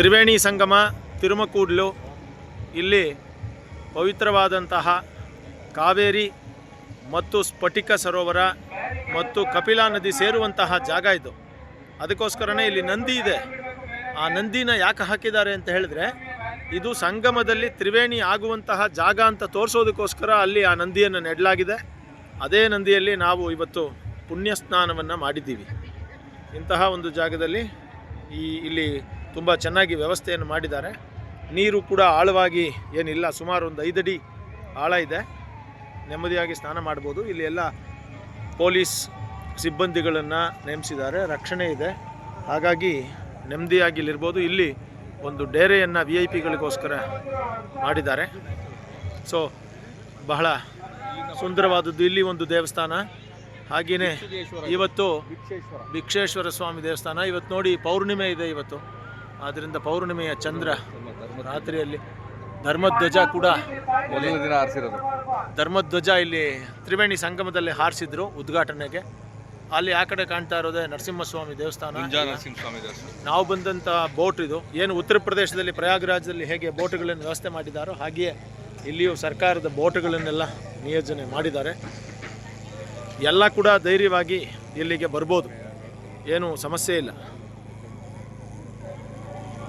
ತ್ರಿವೇಣಿ ಸಂಗಮ, ತಿರುಮಕೂಡ್ಲು, ಇಲ್ಲಿ ಪವಿತ್ರವಾದಂತಹ ಕಾವೇರಿ ಮತ್ತು ಸ್ಫಟಿಕ ಸರೋವರ ಮತ್ತು ಕಪಿಲಾ ನದಿ ಸೇರುವಂತಹ ಜಾಗ ಇದು. ಅದಕ್ಕೋಸ್ಕರನೇ ಇಲ್ಲಿ ನಂದಿ ಇದೆ. ಆ ನಂದಿನ ಯಾಕೆ ಹಾಕಿದ್ದಾರೆ ಅಂತ ಹೇಳಿದ್ರೆ, ಇದು ಸಂಗಮದಲ್ಲಿ ತ್ರಿವೇಣಿ ಆಗುವಂತಹ ಜಾಗ ಅಂತ ತೋರಿಸೋದಕ್ಕೋಸ್ಕರ ಅಲ್ಲಿ ಆ ನಂದಿಯನ್ನು ನೆಡಲಾಗಿದೆ. ಅದೇ ನಂದಿಯಲ್ಲಿ ನಾವು ಇವತ್ತು ಪುಣ್ಯ ಸ್ನಾನವನ್ನು ಮಾಡಿದ್ದೀವಿ. ಇಂತಹ ಒಂದು ಜಾಗದಲ್ಲಿ ಈ ಇಲ್ಲಿ ತುಂಬ ಚೆನ್ನಾಗಿ ವ್ಯವಸ್ಥೆಯನ್ನು ಮಾಡಿದ್ದಾರೆ. ನೀರು ಕೂಡ ಆಳವಾಗಿ ಏನಿಲ್ಲ ಸುಮಾರು ಒಂದು ಐದಡಿ ಆಳ ಇದೆ. ನೆಮ್ಮದಿಯಾಗಿ ಸ್ನಾನ ಮಾಡ್ಬೋದು. ಇಲ್ಲಿ ಎಲ್ಲ ಪೊಲೀಸ್ ಸಿಬ್ಬಂದಿಗಳನ್ನು ನೇಮಿಸಿದ್ದಾರೆ. ರಕ್ಷಣೆ ಇದೆ. ಹಾಗಾಗಿ ನೆಮ್ಮದಿಯಾಗಿ ಇಲ್ಲಿರ್ಬೋದು ಇಲ್ಲಿ ಒಂದು ಡೇರೆಯನ್ನು ವಿ ಐ ಪಿಗಳಿಗೋಸ್ಕರ ಮಾಡಿದ್ದಾರೆ. ಸೊ ಬಹಳ ಸುಂದರವಾದದ್ದು. ಇಲ್ಲಿ ಒಂದು ದೇವಸ್ಥಾನ. ಹಾಗೆಯೇ ಇವತ್ತು ಭಿಕ್ಷೇಶ್ವರ ಸ್ವಾಮಿ ದೇವಸ್ಥಾನ. ಇವತ್ತು ನೋಡಿ ಪೌರ್ಣಿಮೆ ಇದೆ ಇವತ್ತು. ಆದ್ದರಿಂದ ಪೌರ್ಣಿಮೆಯ ಚಂದ್ರ ರಾತ್ರಿಯಲ್ಲಿ ಧರ್ಮಧ್ವಜ ಕೂಡ ದಿನ ಹಾರಿಸಿರೋದು. ಧರ್ಮಧ್ವಜ ಇಲ್ಲಿ ತ್ರಿವೇಣಿ ಸಂಗಮದಲ್ಲಿ ಹಾರಿಸಿದ್ರು ಉದ್ಘಾಟನೆಗೆ. ಅಲ್ಲಿ ಆ ಕಡೆ ಕಾಣ್ತಾ ಇರೋದೇ ನರಸಿಂಹಸ್ವಾಮಿ ದೇವಸ್ಥಾನ. ಮುಂಜಾ ನರಸಿಂಹಸ್ವಾಮಿ ದೇವಸ್ಥಾನ. ನಾವು ಬಂದಂಥ ಬೋಟ್ ಇದು. ಏನು ಉತ್ತರ ಪ್ರದೇಶದಲ್ಲಿ ಪ್ರಯಾಗ್ರಾಜದಲ್ಲಿ ಹೇಗೆ ಬೋಟ್ಗಳನ್ನು ವ್ಯವಸ್ಥೆ ಮಾಡಿದಾರೋ ಹಾಗೆಯೇ ಇಲ್ಲಿಯೂ ಸರ್ಕಾರದ ಬೋಟ್ಗಳನ್ನೆಲ್ಲ ನಿಯೋಜನೆ ಮಾಡಿದ್ದಾರೆ. ಎಲ್ಲ ಕೂಡ ಧೈರ್ಯವಾಗಿ ಇಲ್ಲಿಗೆ ಬರ್ಬೋದು. ಏನು ಸಮಸ್ಯೆ ಇಲ್ಲ.